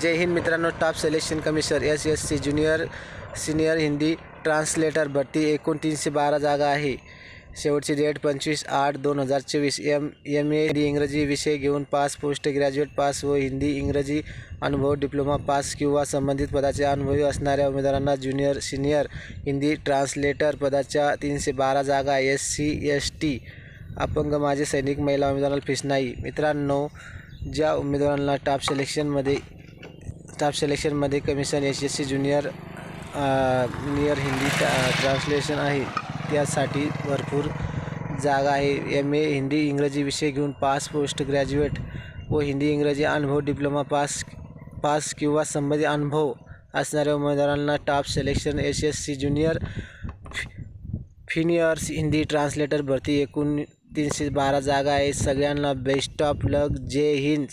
जय हिंद मित्रांनो top selection commissioner S S C junior senior Hindi translator भरती एकूण तीनशे बारा जागा आहे. शेवटची डेट पंचवीस आठ दोन हजार चोवीस. एम एम ए डी इंग्रजी विषय घेऊन पास पोस्ट ग्रॅज्युएट पास व हिंदी इंग्रजी अनुभव डिप्लोमा पास किंवा संबंधित पदाचे अनुभवी असणाऱ्या उमेदवारांना ज्युनियर सिनियर हिंदी ट्रान्सलेटर पदाच्या तीनशे बारा जागा एस सी एस टी अपंग माझे सैनिक महिला उमेदवारांना फीस नाही. मित्रांनो ज्या उमेदवारांना टॉप सिलेक्शनमध्ये staff सिलेक्शनमध्ये commission S S C junior junior Hindi translation आहे. त्यासाठी भरपूर जागा आहे. एम ए हिंदी इंग्रजी विषय घेऊन पास पोस्ट ग्रॅज्युएट व हिंदी इंग्रजी अनुभव डिप्लोमा पास पास किंवा संबंधित अनुभव असणाऱ्या उमेदवारांना top selection S S C junior फिनियर्स Hindi translator भरती एकूण तीनशे बारा जागा आहे सगळ्यांना बेस्ट ऑफ लक जय हिंद.